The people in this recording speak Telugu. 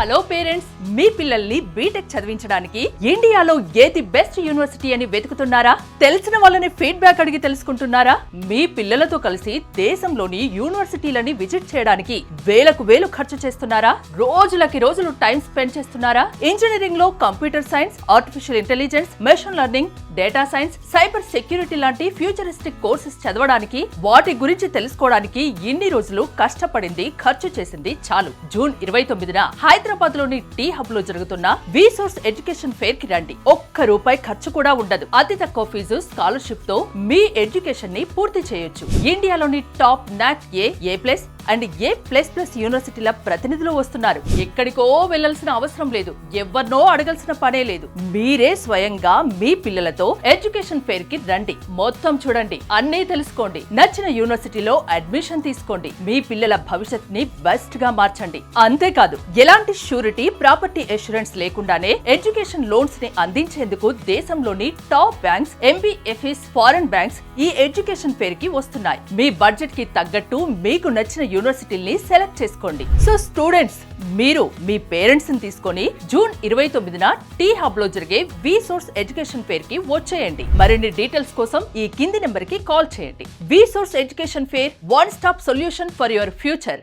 హలో పేరెంట్స్ మీ పిల్లల్ని బీటెక్ చదివించడానికి ఇండియాలో ఏది బెస్ట్ యూనివర్సిటీ అని వెతుకుతున్నారా? తెలిసిన వాళ్ళని ఫీడ్బ్యాక్ అడిగి తెలుసుకుంటున్నారా? మీ పిల్లలతో కలిసి దేశంలోని యూనివర్సిటీలని విజిట్ చేయడానికి వేలకు వేలు ఖర్చు చేస్తున్నారా? రోజులకి రోజులు టైం స్పెండ్ చేస్తున్నారా? ఇంజనీరింగ్లో computer science artificial intelligence machine learning data science cyber security లాంటి ఫ్యూచరిస్టిక్ కోర్సెస్ చదవడానికి వాటి గురించి తెలుసుకోవడానికి ఇన్ని రోజులు కష్టపడింది ఖర్చు చేసింది చాలు. జూన్ ఇరవై తొమ్మిదిన హైదరాబాద్ లోని టీ హబ్లో జరుగుతున్న సోర్స్ ఎడ్యుకేషన్ ఫేర్కి రండి. ఒక్క రూపాయి ఖర్చు కూడా ఉండదు. అతి తక్కువ ఫీజు స్కాలర్షిప్తో మీ ఎడ్యుకేషన్ని పూర్తి చేయొచ్చు. ఇండియాలోని top NAAC A A plus and A plus plus యూనివర్సిటీల ప్రతినిధులు వస్తున్నారు. ఎక్కడికో వెళ్ళాల్సిన అవసరం లేదు. ఎవరినో అడగాల్సిన పనే లేదు. మీరే స్వయంగా మీ పిల్లలతో ఎడ్యుకేషన్ ఫెయిర్కి రండి. మొత్తం చూడండి. అన్నీ తెలుసుకోండి. నచ్చిన యూనివర్సిటీలో అడ్మిషన్ తీసుకోండి. మీ పిల్లల భవిష్యత్ని బెస్ట్గా మార్చండి. అంతేకాదు ఎలాంటి షూరిటీ ప్రాపర్టీ ఎష్యూరెన్స్ లేకుండానే ఎడ్యుకేషన్ లోన్స్ని అందించేందుకు దేశంలోని top banks NBFCs foreign banks ఈ ఎడ్యుకేషన్ ఫెయిర్కి వస్తున్నాయి. మీ బడ్జెట్కి తగ్గట్టు మీకు నచ్చిన యూనివర్సిటీని సెలెక్ట్ చేసుకోండి. సో స్టూడెంట్స్ మీరు మీ పేరెంట్స్ని తీసుకొని జూన్ ఇరవై తొమ్మిదిన టీ హబ్లో జరిగే వి సోర్స్ ఎడ్యుకేషన్ ఫేర్కి వచ్చేయండి. మరిన్ని డీటెయిల్స్ కోసం ఈ కింది నెంబర్కి కాల్ చేయండి. V source education fair one stop solution for your future.